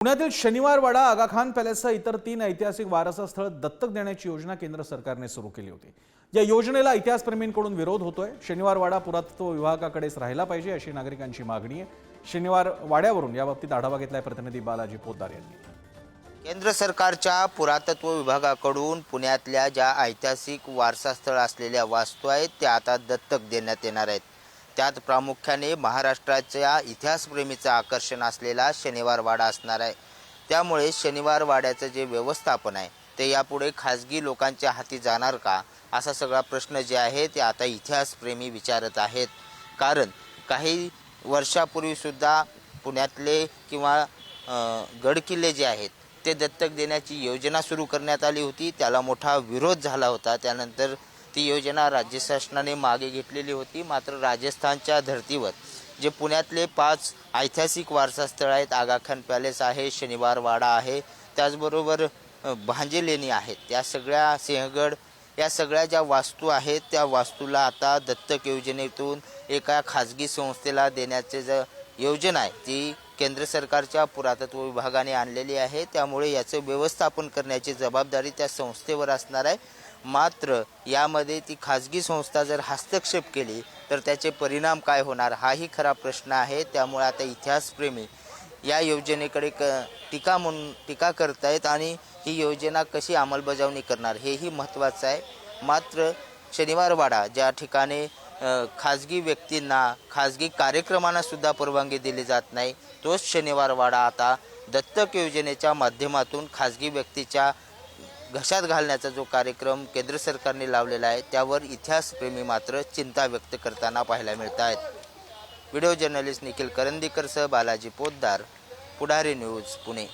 पुण्यातील शनिवारवाडा आगाखान पॅलेससह इतर तीन ऐतिहासिक वारसा स्थळ दत्तक देण्याची योजना केंद्र सरकारने सुरू केली होती. या योजनेला इतिहासप्रेमींकडून विरोध होतोय. शनिवारवाडा पुरातत्व विभागाकडेच राहिला पाहिजे अशी नागरिकांची मागणी आहे. शनिवार वाड्यावरून याबाबतीत आढावा घेतलाय प्रतिनिधी बालाजी पोद्दार यांनी. केंद्र सरकारच्या पुरातत्व विभागाकडून पुण्यातल्या ज्या ऐतिहासिक वारसास्थळ असलेल्या वास्तू आहेत त्या आता दत्तक देण्यात येणार आहेत. त्यात प्रामुख्याने महाराष्ट्राच्या इतिहासप्रेमीचं आकर्षण असलेला शनिवारवाडा असणार आहे. त्यामुळे शनिवार वाड्याचं जे व्यवस्थापन आहे ते यापुढे खाजगी लोकांच्या हाती जाणार का? असा सगळा प्रश्न जे आहे ते आता इतिहासप्रेमी विचारत आहेत. कारण काही वर्षापूर्वीसुद्धा पुण्यातले किंवा गडकिल्ले जे आहेत ते दत्तक देण्याची योजना सुरू करण्यात आली होती. त्याला मोठा विरोध झाला होता. त्यानंतर ती योजना राज्य शासनाने मागे घेतलेली होती मात्र राजस्थानच्या धर्तीवर जे पुण्यातले पाच ऐतिहासिक वारसास्थळ आहेत आगाखान पॅलेस आहे शनिवार वाडा आहे त्याचबरोबर भांजे लेणी आहेत. या सगळ्या सिंहगड या सगळ्या ज्या वास्तू आहेत त्या वास्तूला आता दत्तक योजनेतून एका खाजगी संस्थेला देण्याचे ज योजना आहे ती केंद्र सरकारच्या पुरातत्व विभागाने आणलेली आहे. त्यामुळे याचं व्यवस्थापन करण्याची जबाबदारी त्या संस्थेवर असणार आहे. मात्र यामध्ये ती खाजगी संस्था जर हस्तक्षेप केली तर त्याचे परिणाम काय होणार हाही खरा प्रश्न आहे. त्यामुळे आता इतिहासप्रेमी या योजनेकडे क टीका म्हणून टीका करतायत आणि ही योजना कशी अंमलबजावणी करणार हेही महत्त्वाचं आहे. मात्र शनिवारवाडा ज्या ठिकाणी खाजगी व्यक्तींना खाजगी कार्यक्रमांना सुद्धा परवानगी दिली जात नाही. तोच शनिवारवाडा आता दत्तक योजनेच्या माध्यमातून खाजगी व्यक्तीच्या घशात घालण्याचा जो कार्यक्रम केंद्र सरकारने लावलेला आहे त्यावर इतिहासप्रेमी मात्र चिंता व्यक्त करताना पाहायला मिळत आहेत व्हिडिओ जर्नलिस्ट निखिल करंदीकरसह बालाजी पोद्दार पुढारी न्यूज पुणे.